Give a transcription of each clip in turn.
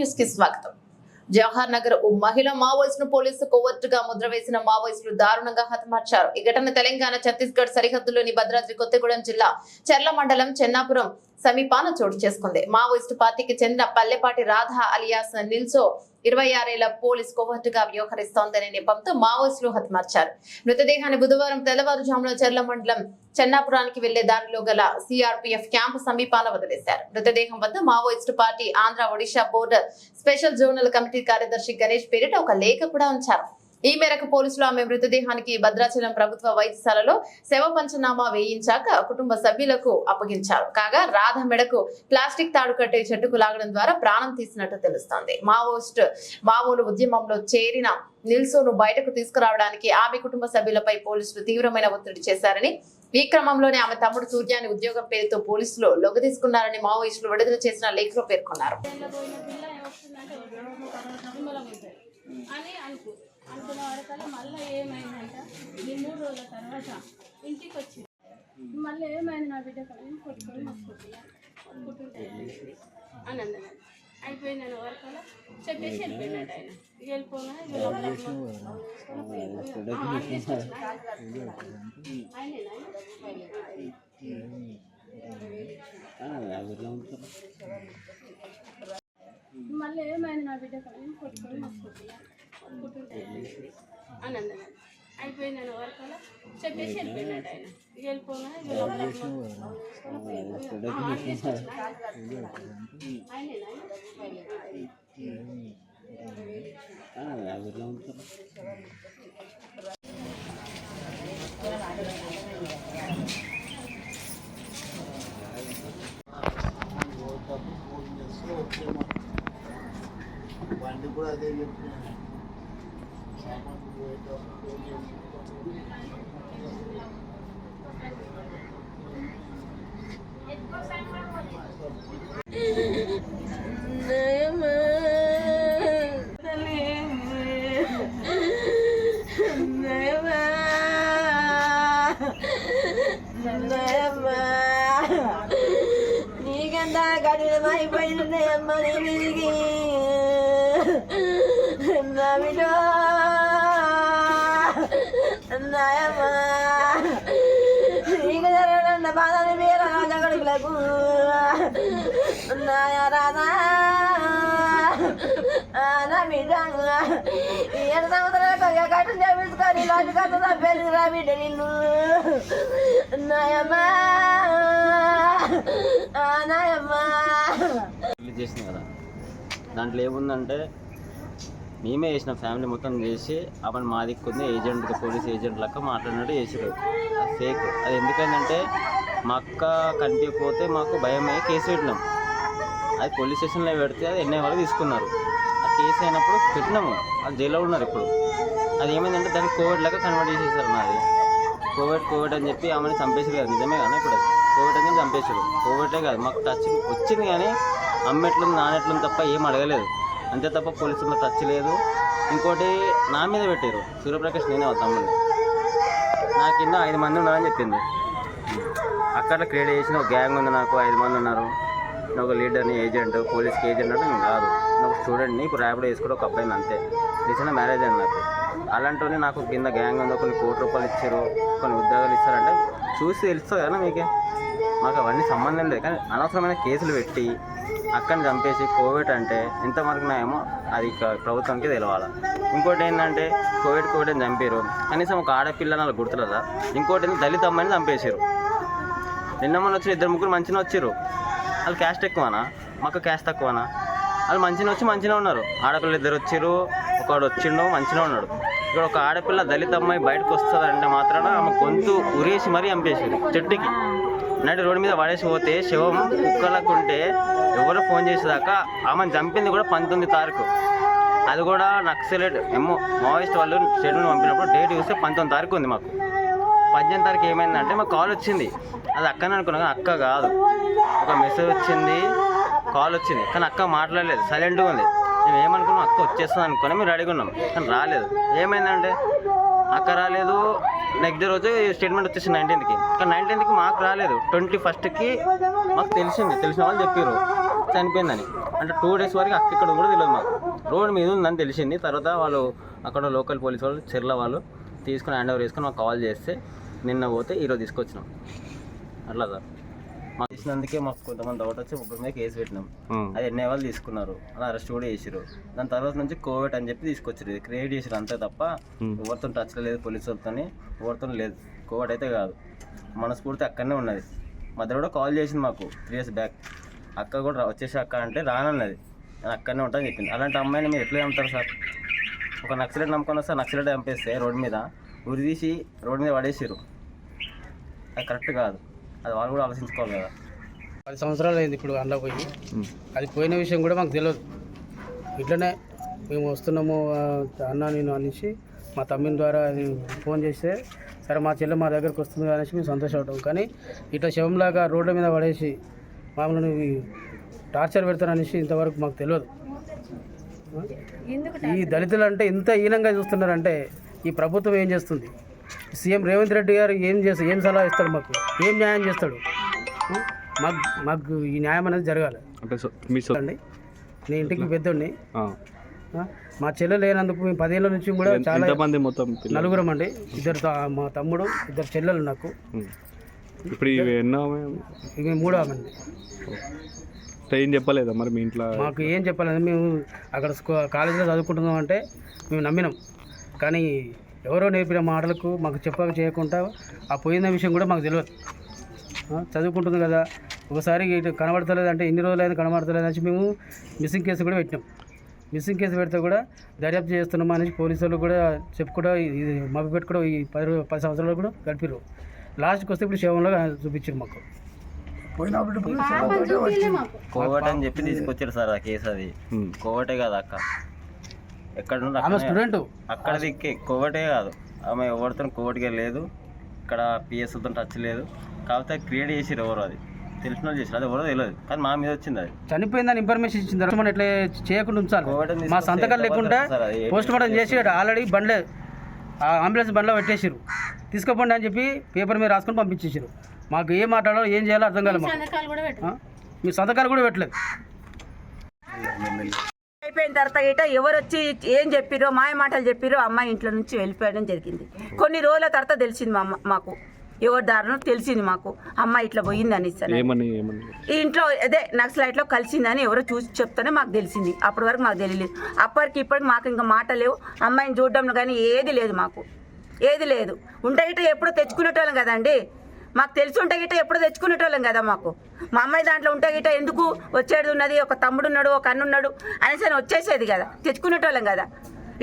న్యూస్కి స్వాగతం. జవహర్ నగర్ ఓ మహిళ మావోయిస్టు పోలీసు కొవ్వొత్తుగా ముద్ర వేసిన మావోయిస్టులు దారుణంగా హతమార్చారు. ఈ ఘటన తెలంగాణ ఛత్తీస్గఢ్ సరిహద్దులోని భద్రాద్రి కొత్తగూడెం జిల్లా చెర్ల మండలం చెన్నాపురం సమీపాన చోటు చేసుకుంది. మావోయిస్టు పార్టీకి చెందిన పల్లెపాటి రాధ అలియాస్ నిల్సో ఇరవై ఆరేళ్ళ పోలీస్ కోవర్టుగా వ్యవహరిస్తోందనే నెపంతో మావోయిస్టులు హతమార్చారు. మృతదేహాన్ని బుధవారం తెల్లవారుజామున చెర్ల మండలం చెన్నాపురానికి వెళ్ళే దారిలో గల సిఆర్పిఎఫ్ క్యాంపు సమీపాన వదిలేశారు. మృతదేహం వద్ద Maoist party Andhra Odisha border special zonal committee కార్యదర్శి గణేష్ పేరిట ఒక లేఖ కూడా ఉంచారు. ఈ మేరకు పోలీసులు ఆమె మృతదేహానికి భద్రాచలం ప్రభుత్వ వైద్యశాలలో శవ పంచనామా వేయించాక కుటుంబ సభ్యులకు అప్పగించారు. కాగా రాధ మెడకు ప్లాస్టిక్ తాడు కట్టే చెట్టుకు లాగడం ద్వారా ప్రాణం తీసినట్టు తెలుస్తోంది. మావోయిస్ట్ మావోలు ఉద్యమంలో చేరిన నిల్సోను బయటకు తీసుకురావడానికి ఆమె కుటుంబ సభ్యులపై పోలీసులు తీవ్రమైన ఒత్తిడి చేశారని ఈ క్రమంలోనే ఆమె తమ్ముడు సూర్యాన్ని ఉద్యోగం పేరుతో పోలీసులు లొగ తీసుకున్నారని మావోయిస్టులు విడుదల చేసిన లేఖలో పేర్కొన్నారు. అని అనుకున్న వరకల్లా మళ్ళీ ఏమైందంట? ఈ మూడు రోజుల తర్వాత ఇంటికి వచ్చింది మళ్ళీ ఏమైంది నా బిడ్డ కానీ కొట్టుకొని మొక్కుకుంటున్నా అని అన్నది. అయిపోయిందని వరకల్లా చెప్పేసి వెళ్ళిపోయినాడు ఆయన. ఇక వెళ్ళిపోగా ఇక లోపల ఆ, అన్ని తీసుకొచ్చిన. ఆయనేనా ఆయన? మళ్ళీ ఏమైంది నా బిడ్డ కానీ కొట్టుకొని మొక్కుకుంటున్నా కొట్టుకుంటుంటే అని అన్నది అయిపోయిందని వరకల్లా చెప్పేసి వెళ్ళిపోయినాడు ఆయన ఆయన? బండి కూడా అదే చెప్తున్నాను సామాన్ పోయేటప్పుడు ఫోన్ చేసి నీకంత కఠినమైపోయింది అమ్మ నీ నా విడో నాయమ్మ నీకు జరగన్న బాధని మీరు రాజా నాయ రాధా నా బిడ్డ ఏడు సంవత్సరాలకు కట్టు చేపించుకొని లాంటి కథ తప్పేసి రా బిడ్డ నిన్ను నాయమ్మా నాయమ్మా చేసింది కదా. దాంట్లో ఏముందంటే మేమే వేసిన ఫ్యామిలీ మొత్తం చేసి అప్పుడు మా దిక్కుంది ఏజెంట్ పోలీస్ ఏజెంట్ లెక్క మాట్లాడినట్టు చేసారు అది ఫేక్ అది ఎందుకంటే మా అక్క కనిపించకపోతే మాకు భయం అయ్యి కేసు పెట్టినాం. అది పోలీస్ స్టేషన్లో పెడితే అది ఎన్ఐ వాళ్ళు తీసుకున్నారు. ఆ కేసు అయినప్పుడు పెట్టినాము. అది జైల్లో ఉన్నారు ఇప్పుడు. అది ఏమైందంటే దాన్ని కోవిడ్ లెక్క కన్వర్ట్ చేసేసారు నాది కోవిడ్ కోవిడ్ అని చెప్పి ఆమెను చంపేసారు కదా నిజమే కానీ ఇప్పుడు కోవిడ్ అని చెప్పి చంపేశారు కోవిడే కాదు మాకు టచ్ వచ్చింది కానీ అమ్మెట్లుంది నానెట్లుంది తప్ప ఏం అడగలేదు. అంతే తప్ప పోలీసులు టచ్ లేదు. ఇంకోటి నా మీద పెట్టారు సూర్యప్రకాష్ నేనే వద్దామని నా కింద ఐదు మంది ఉన్నారని చెప్పింది. అక్కడ క్రియేట్ చేసిన ఒక గ్యాంగ్ ఉంది నాకు ఐదు మంది ఉన్నారు. నేను ఒక లీడర్ని ఏజెంట్ పోలీస్కి ఏజెంట్ అంటే నేను కాదు. నేను ఒక స్టూడెంట్ని ఇప్పుడు ర్యాపిడ్ వేసుకుంటే ఒక అబ్బాయిని అంతే. రీసెంట్గా మ్యారేజ్ అయింది నాకు. అలాంటి నాకు కింద గ్యాంగ్ ఉందో కొన్ని కోటి రూపాయలు ఇచ్చారు కొన్ని ఉద్యోగాలు ఇస్తారంటే చూసి తెలుస్తుంది కదా మీకే. మాకు అవన్నీ సంబంధం లేదు. కానీ అనవసరమైన కేసులు పెట్టి అక్కని చంపేసి కోవిడ్ అంటే ఎంతవరకు న్యాయమో అది ప్రభుత్వంకి ప్రభుత్వానికి తెలవాలి. ఇంకోటి ఏంటంటే కోవిడ్ కోవిడ్ అని చంపారు కనీసం ఒక ఆడపిల్ల నాకు గుర్తులేదా? ఇంకోటి దళిత అమ్మాయిని చంపేశారు నిన్న మొన్న వచ్చిన ఇద్దరు ముగ్గురు మంచిగా వచ్చారు వాళ్ళు క్యాస్ట్ ఎక్కువనా? మాకు క్యాస్ట్ తక్కువనా? వాళ్ళు మంచిగా వచ్చి మంచిగా ఉన్నారు. ఆడపిల్ల ఇద్దరు వచ్చారు ఒకడు వచ్చిండు మంచిగా ఉన్నాడు. ఇక్కడ ఒక ఆడపిల్ల దళిత అమ్మాయి బయటకు వస్తుందంటే మాత్రాన ఆమె గొంతు ఉరేసి మరీ చంపేసింది చెట్టుకి. నైట్ రోడ్డు మీద పడేసి పోతే శవం కుక్కలకు ఉంటే ఎవరు ఫోన్ చేసేదాకా ఆమెను చంపింది కూడా పంతొమ్మిది తారీఖు. అది కూడా నక్సలైట్ ఏమో మావోయిస్ట్ వాళ్ళు షెడ్యూల్ పంపినప్పుడు డేట్ చూస్తే పంతొమ్మిది తారీఖు ఉంది మాకు. పద్దెనిమిది తారీఖు ఏమైందంటే మాకు కాల్ వచ్చింది. అది అక్కని అనుకున్నాం కానీ అక్క కాదు. ఒక మెసేజ్ వచ్చింది కాల్ వచ్చింది. కానీ అక్క మాట్లాడలేదు సైలెంట్గా ఉంది. మేము ఏమనుకున్నాం అక్క వచ్చేస్తుంది అనుకుని మేము రెడీగా ఉన్నాం కానీ రాలేదు. ఏమైందంటే అక్క రాలేదు. నెక్స్ట్ డే రోజు స్టేట్మెంట్ వచ్చేసి నైన్టీన్త్కి కానీ నైన్టీన్త్కి మాకు రాలేదు. ట్వంటీ ఫస్ట్కి మాకు తెలిసింది. తెలిసిన వాళ్ళు చెప్పారు చనిపోయిందని. అంటే టూ డేస్ వరకు అక్క ఇక్కడ కూడా తెలియదు మాకు. రోడ్ మీద ఉందని తెలిసింది. తర్వాత వాళ్ళు అక్కడ లోకల్ పోలీస్ వాళ్ళు చెర్ల వాళ్ళు తీసుకుని హ్యాండ్ ఓవర్ చేసుకుని మాకు కాల్ చేస్తే నిన్న పోతే ఈరోజు తీసుకొచ్చినాం. అట్లా సార్. మాకు చేసినందుకే మాకు కొంతమంది డౌట్ వచ్చి ముగ్గురు మీద కేసు పెట్టినాం. అది ఎన్ని వాళ్ళు తీసుకున్నారు? అలా అరెస్ట్ కూడా చేసిరు దాని తర్వాత నుంచి కోవిడ్ అని చెప్పి తీసుకొచ్చారు ఇది క్రియేట్ చేసారు అంతే తప్ప ఎవరితో టచ్లో లేదు పోలీసు వాళ్ళతో ఎవరితో లేదు. కోవిడ్ అయితే కాదు. మనస్ఫూర్తి అక్కడనే ఉన్నది. మధ్య కూడా కాల్ చేసింది మాకు త్రీ ఇయర్స్ బ్యాక్ అక్క కూడా వచ్చేసి అక్క అంటే రానన్నది. నేను అక్కడనే ఉంటాను చెప్పింది. అలాంటి అమ్మాయిని మీరు ఎట్లా చంపుతారు సార్? ఒక నక్సలెట్ నమ్ముకొని వస్తే నక్సలెట్ చంపేస్తే రోడ్డు మీద ఉరి తీసి రోడ్డు మీద పడేసిరు అది కరెక్ట్ కాదు. అది వాళ్ళు కూడా ఆలోచించుకోవాలి కదా. పది సంవత్సరాలు అయింది ఇప్పుడు అందులో పోయి. అది పోయిన విషయం కూడా మాకు తెలియదు. ఇట్లనే మేము వస్తున్నాము అన్న నేను అనేసి మా తమ్మిని ద్వారా అది ఫోన్ చేస్తే సరే మా చెల్లె మా దగ్గరకు వస్తుంది అనేసి మేము సంతోషపడ్డాం. కానీ ఇట్లా శవంలాగా రోడ్ల మీద పడేసి మామూలు టార్చర్ పెడతారనేసి ఇంతవరకు మాకు తెలియదు. ఈ దళితులు అంటే ఇంత హీనంగా చూస్తున్నారంటే ఈ ప్రభుత్వం ఏం చేస్తుంది? సీఎం రేవంత్ రెడ్డి గారు ఏం చేస్తాడు ఏం సలహా ఇస్తాడు మాకు? ఏం న్యాయం చేస్తాడు? మాకు మాకు ఈ న్యాయం అనేది జరగాలి. అంటే అండి నేను ఇంటికి పెద్దోడిని? మా చెల్లె లేనందుకు మేము పదేళ్ళ నుంచి కూడా చాలా ఎంతమంది మొత్తం? నలుగురం అండి. ఇద్దరు మా తమ్ముడు ఇద్దరు చెల్లెలు నాకు. ఇప్పుడు ఇవి ఎన్నో మేము మూడో మంది ఏం చెప్పలేదా మరి మీ ఇంట్లో? మాకు ఏం చెప్పాలంటే మేము అక్కడ కాలేజీలో చదువుకుంటున్నాం అంటే మేము నమ్మినాం. కానీ ఎవరో నేర్పిన మాటలకు మాకు చెప్పక చేయకుండా ఆ పోయిన విషయం కూడా మాకు తెలియదు. చదువుకుంటుంది కదా. ఒకసారి ఇటు కనబడతలేదు అంటే ఎన్ని రోజులైనా కనబడతలేదు అనేసి మేము మిస్సింగ్ కేసు కూడా పెట్టినాం. మిస్సింగ్ కేసు పెడితే కూడా దర్యాప్తు చేస్తున్నామా అనేసి పోలీసు వాళ్ళు కూడా చెప్పు కూడా ఇది మభ్య పెట్టి కూడా ఈ పది పది సంవత్సరాలు కూడా గడిపారు లాస్ట్కి వస్తే ఇప్పుడు శవంలో చూపించారు మాకు. కోవట్ అని చెప్పి తీసుకొచ్చారు సార్ ఆ కేసు అది. కోవటే కాదు అక్క. ఎక్కడ నుండి ఆమె స్టూడెంట్ అక్కడ దిక్కే కోవటే కాదు. ఆమె ఎవరితో కోవటిగా లేదు. ఇక్కడ పిఎస్తో టచ్ లేదు. కాకపోతే క్రియేట్ చేసిరు ఎవరు అది. తెలిసిన వాళ్ళు చేసారు అది ఎవరో తెలియదు. కానీ మా మీద వచ్చింది అది. చనిపోయిందని ఇన్ఫర్మేషన్ ఇచ్చిన తర్వాత మనం ఇట్లా చేయకుండా ఉంచాలి. మా సంతకాలు లేకుండా? పోస్ట్ మార్టం చేసి ఆల్రెడీ బండ్లే ఆ అంబులెన్స్ బండ్లో పెట్టేసారు తీసుకుపోండి అని చెప్పి పేపర్ మీద రాసుకొని పంపించేసారు మాకు ఏం మాట్లాడాలో ఏం చేయాలో అర్థం కాలేదు? మీ సంతకాలు కూడా పెట్టలేదు. అయిపోయిన తర్వాత గిట ఎవరు వచ్చి ఏం చెప్పిరో మాయ మాటలు చెప్పిరో అమ్మాయి ఇంట్లో నుంచి వెళ్ళిపోయడం జరిగింది. కొన్ని రోజుల తర్వాత తెలిసింది మా అమ్మ- మాకు. ఎవరి దారినో తెలిసింది మాకు. అమ్మాయి ఇట్లా పోయింది అనేసి ఈ ఇంట్లో అదే నక్సలైట్లో కలిసిందని ఎవరో చూసి చెప్తేనే మాకు తెలిసింది. అప్పటి వరకు మాకు తెలియలేదు. అప్పటికి ఇప్పటికి మాకు ఇంకా మాట లేవు. అమ్మాయిని చూడడంలో కానీ ఏది లేదు మాకు. ఏది లేదు. ఉంటే గిట్ట ఎప్పుడో తెచ్చుకునేటోళ్ళం కదండి. మాకు తెలిసి ఉంటే గిట్ట ఎప్పుడో తెచ్చుకునేటోళ్ళం కదా మాకు. మా అమ్మాయి దాంట్లో ఉంటే గిట్ట ఎందుకు వచ్చేది ఉన్నది? ఒక తమ్ముడు ఉన్నాడు ఒక అన్న ఉన్నాడు అనేసి అని వచ్చేసేది కదా. తెచ్చుకునేటోళ్ళం కదా.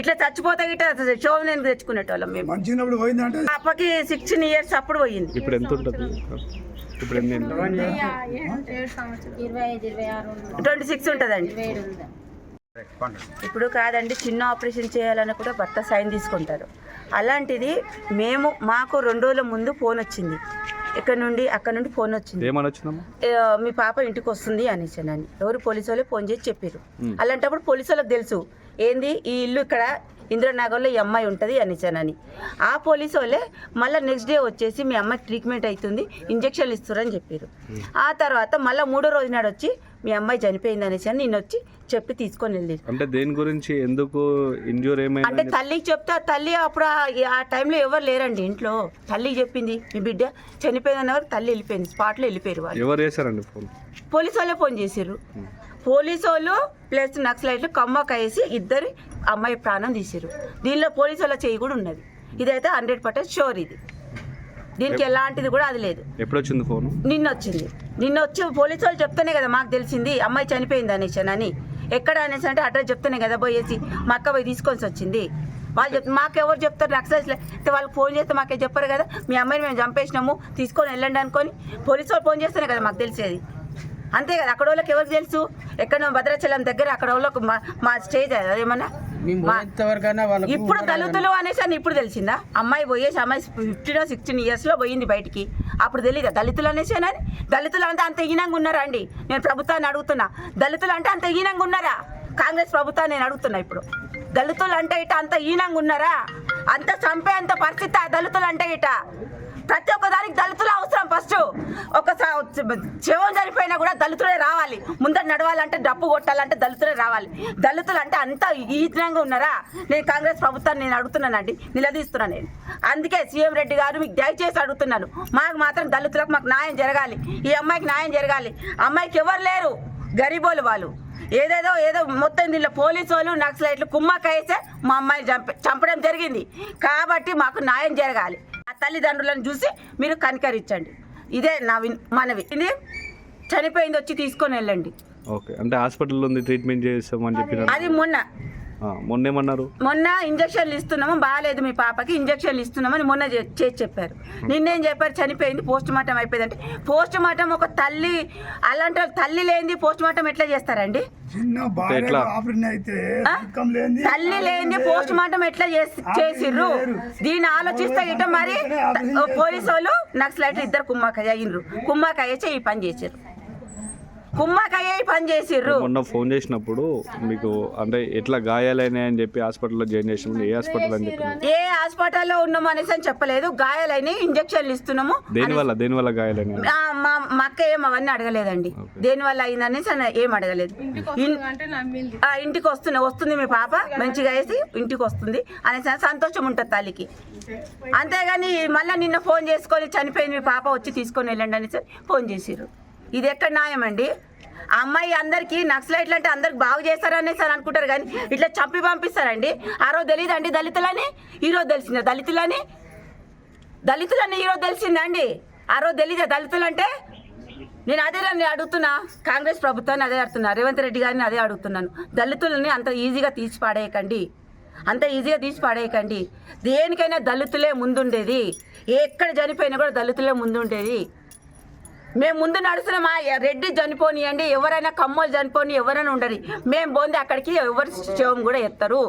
ఇట్లా చచ్చిపోతే గిట్ట షోని ఎందుకు తెచ్చుకునేటోళ్ళం మేము? మంచినప్పుడు పోయిందంటే? పాపకి సిక్స్టీన్ ఇయర్స్ అప్పుడు పోయింది. ఇప్పుడు ఎంత ఉంటుంది? ఇప్పుడు ట్వంటీ సిక్స్ ఉంటుందండి. ఇప్పుడు కాదండి చిన్న ఆపరేషన్ చేయాలని కూడా భర్త సైన్ తీసుకుంటారు. అలాంటిది మేము మాకు రెండు రోజుల ముందు ఫోన్ వచ్చింది. ఇక్కడ నుండి అక్కడ నుండి ఫోన్ వచ్చింది. ఏమని వచ్చిందమ్మా? ఆ, మీ పాప ఇంటికి వస్తుంది అనేసి అని. ఎవరు పోలీసు వాళ్ళే ఫోన్ చేసి చెప్పారు అలాంటప్పుడు పోలీసు వాళ్ళకి తెలుసు. ఏంది? ఈ ఇల్లు ఇక్కడ ఇంద్రనగర్లో ఈ అమ్మాయి ఉంటుంది అనేసానని ఆ పోలీసు వాళ్ళే మళ్ళీ నెక్స్ట్ డే వచ్చేసి మీ అమ్మాయి ట్రీట్మెంట్ అవుతుంది ఇంజక్షన్లు ఇస్తారని చెప్పారు ఆ తర్వాత మళ్ళీ మూడో రోజు నాడు వచ్చి మీ అమ్మాయి చనిపోయింది అనేసి అని నేను వచ్చి చెప్పి తీసుకొని వెళ్ళారు అంటే దేని గురించి ఎందుకు ఇంజూర్ అంటే ఏమైంది తల్లికి చెప్తే ఆ తల్లి అప్పుడు ఆ- టైంలో ఎవరు లేరండి ఇంట్లో. తల్లికి చెప్పింది మీ బిడ్డ చనిపోయిందన్న వరకు తల్లి వెళ్ళిపోయింది స్పాట్లో వెళ్ళిపోయారు వాళ్ళు. ఎవరు చేశారండి ఫోన్? పోలీసు వాళ్ళే ఫోన్ చేసారు పోలీసు వాళ్ళు ప్లస్ నక్సలైట్లు కమ్మక వేసి ఇద్దరు అమ్మాయి ప్రాణం తీసారు దీనిలో పోలీసు వాళ్ళ చేయి కూడా ఉన్నది. ఇదైతే హండ్రెడ్ పర్సెంట్ షోర్ ఇది. దీనికి ఎలాంటిది కూడా అది లేదు. ఎప్పుడు వచ్చింది ఫోన్? నిన్న వచ్చింది నిన్న వచ్చి పోలీసు వాళ్ళు చెప్తేనే కదా మాకు తెలిసింది అమ్మాయి చనిపోయింది అనేసి అని. ఎక్కడ అనేసి అంటే అడ్రస్ చెప్తేనే కదా పోయేసి మా అక్క పోయి తీసుకొని వచ్చింది. వాళ్ళు చెప్ మాకెవరు చెప్తారు నక్సల్స్ అయితే వాళ్ళకి ఫోన్ చేస్తే మాకే చెప్పారు కదా. మీ అమ్మాయిని మేము చంపేసినాము తీసుకొని వెళ్ళండి అనుకొని పోలీసు వాళ్ళు ఫోన్ చేస్తేనే కదా మాకు తెలిసేది. అంతే కదా అక్కడ వాళ్ళకి ఎవరికి తెలుసు? ఎక్కడ భద్రాచలం దగ్గర అక్కడ వాళ్ళకు మా మా స్టేజ్ వాళ్ళకు ఇప్పుడు దళితులు అనేసి అని ఇప్పుడు తెలిసిందా? అమ్మాయి పోయేసి అమ్మాయి ఫిఫ్టీన్ సిక్స్టీన్ ఇయర్స్లో పోయింది బయటికి. అప్పుడు తెలియదా దళితులు అనేసి అని? దళితులు అంటే అంత హీనంగా ఉన్నారా అండి? నేను ప్రభుత్వాన్ని అడుగుతున్నా. దళితులు అంటే అంత హీనంగా ఉన్నారా? కాంగ్రెస్ ప్రభుత్వాన్ని నేను అడుగుతున్నా ఇప్పుడు. దళితులు అంటే ఇట అంత హీనంగా ఉన్నారా? అంత చంపే అంత పరిస్థితి ఆ దళితులు అంటే ఇట. ప్రతి ఒక్క దానికి దళితులు అవసరం ఫస్ట్ ఒక స- శవం చనిపోయినా కూడా దళితులే రావాలి. ముందర నడవాలంటే డప్పు కొట్టాలంటే దళితులే రావాలి. దళితులు అంటే అంత ఈతనంగా ఉన్నారా? నేను కాంగ్రెస్ ప్రభుత్వాన్ని నేను అడుగుతున్నానండి. నిలదీస్తున్నాను నేను. అందుకే సీఎం రెడ్డి గారు మీకు దయచేసి అడుగుతున్నాను. మాకు మాత్రం దళితులకు మాకు న్యాయం జరగాలి. ఈ అమ్మాయికి న్యాయం జరగాలి. అమ్మాయికి ఎవరు లేరు? గరీబోలు వాళ్ళు. ఏదేదో ఏదో మొత్తం దీనిలో పోలీసు వాళ్ళు నక్సలైట్లు కుమ్మక్క వేస్తే మా అమ్మాయిని చంపడం జరిగింది. కాబట్టి మాకు న్యాయం జరగాలి. తల్లిదండ్రులను చూసి మీరు కనికరించండి. ఇదే నా మనవి. ఇది చనిపోయింది వచ్చి తీసుకొని వెళ్ళండి. ఓకే. అంటే హాస్పిటల్లో ఉంది ట్రీట్మెంట్ చేస్తామని చెప్పినారు. అది మొన్న ఆ, మొన్న ఏమన్నారు మొన్న ఇంజక్షన్లు ఇస్తున్నాము? బాగాలేదు మీ పాపకి. ఇంజక్షన్లు ఇస్తున్నామని మొన్న చే- చేసి చెప్పారు. నిన్నేం చెప్పారు? చనిపోయింది పోస్ట్ మార్టం అయిపోయింది అంటే పోస్ట్ మార్టం ఒక తల్లి అలాంటి తల్లి లేనిది పోస్ట్ మార్టం ఎట్లా? చేస్తారండి తల్లి లేనిది పోస్ట్ మార్టం ఎట్లా చేసి- చేసిర్రు? దీన్ని ఆలోచిస్తే ఇట మరి పోలీసు వాళ్ళు నక్సలైట్లు ఇద్దరు కుమ్మాకయ్య అయ్యిండ్రు. కుమ్మాకయ్య ఈ పని చేసిర్రు. కుమ్మాకయ్య ఈ పని చేసిర్రు. మొన్న ఫోన్ చేసినప్పుడు మీకు అంటే ఎట్లా గాయాలైనాయి అని చెప్పి హాస్పిటల్లో జాయిన్ చేసినప్పుడు ఏ హాస్పిటల్ అని చెప్పినారు ఏ హాస్పిటల్లో ఉన్నాము అనేసి అని చెప్పలేదు. గాయాలని ఇంజక్షన్లు ఇస్తున్నాము దేనివల్ల దేనివల్ల గాయాలైనాయి? ఆ, మా మా అక్క ఏం అవన్నీ అడగలేదండి. దేని వల్ల అయిందనేసి అని ఏం అడగలేదు. ఇంటికి వస్తున్నా వస్తుంది మీ పాప మంచిగా వేసి ఇంటికి వస్తుంది అనేసి అని సంతోషం ఉంటుంది తల్లికి. అంతేగాని మళ్ళీ నిన్న ఫోన్ చేసుకొని చనిపోయింది మీ పాప వచ్చి తీసుకొని వెళ్ళండి అనేసి ఫోన్ చేసిర్రు. ఇది ఎక్కడ న్యాయం అండి? ఆ అమ్మాయి అందరికీ నక్సలైట్లు అంటే అందరికి బాగు చేస్తారనేసి సార్ అనుకుంటారు కానీ ఇట్లా చంపి పంపిస్తారండి. ఆ రోజు తెలియదండి దళితులని? ఈరోజు తెలిసిందా దళితులని? దళితులని ఈరోజు తెలిసిందండి ఆ రోజు తెలీదా దళితులంటే? నేను అదే నేను అడుగుతున్నా. కాంగ్రెస్ ప్రభుత్వాన్ని అదే అడుగుతున్నా. రేవంత్ రెడ్డి గారిని అదే అడుగుతున్నాను. దళితులని అంత ఈజీగా తీసి పాడేయకండి. అంత ఈజీగా తీసి పాడేయకండి. దేనికైనా దళితులే ముందుండేది. ఎక్కడ చనిపోయినా కూడా దళితులే ముందుండేది. మేము ముందు నడుస్తున్నామా? రెడ్డి చనిపోనియండి ఎవరైనా కమ్మలు చనిపోని ఎవరైనా ఉండరు. మేము పోంది అక్కడికి ఎవరి శవం కూడా ఎత్తరు.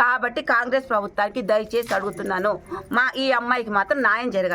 కాబట్టి కాంగ్రెస్ ప్రభుత్వానికి దయచేసి అడుగుతున్నాను. మా ఈ అమ్మాయికి మాత్రం న్యాయం జరగాలి.